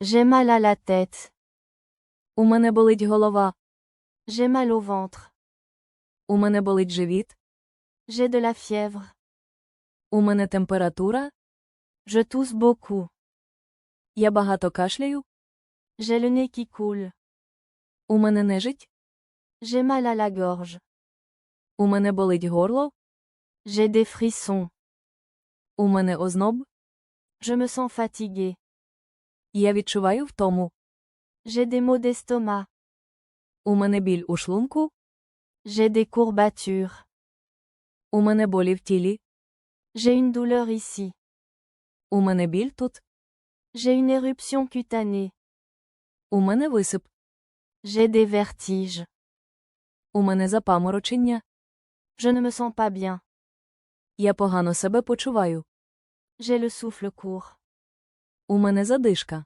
J'ai mal à la tête. У мене болить голова. J'ai mal au ventre. У мене болить живіт. J'ai de la fièvre. У мене температура. Je tousse beaucoup. Я багато кашляю. J'ai le nez qui coule. У мене нежить. J'ai mal à la gorge. У мене болить горло. J'ai des frissons. У мене озноб. Je me sens fatigué. Я відчуваю втому. J'ai des maux d'estomac. У мене біль у шлунку. J'ai des courbatures. У мене болі в тілі. J'ai une douleur ici. У мене біль тут. J'ai une éruption cutanée. У мене висип. J'ai des vertiges. У мене запаморочення. Je ne me sens pas bien. Я погано себе почуваю. J'ai le souffle court. У мене задишка.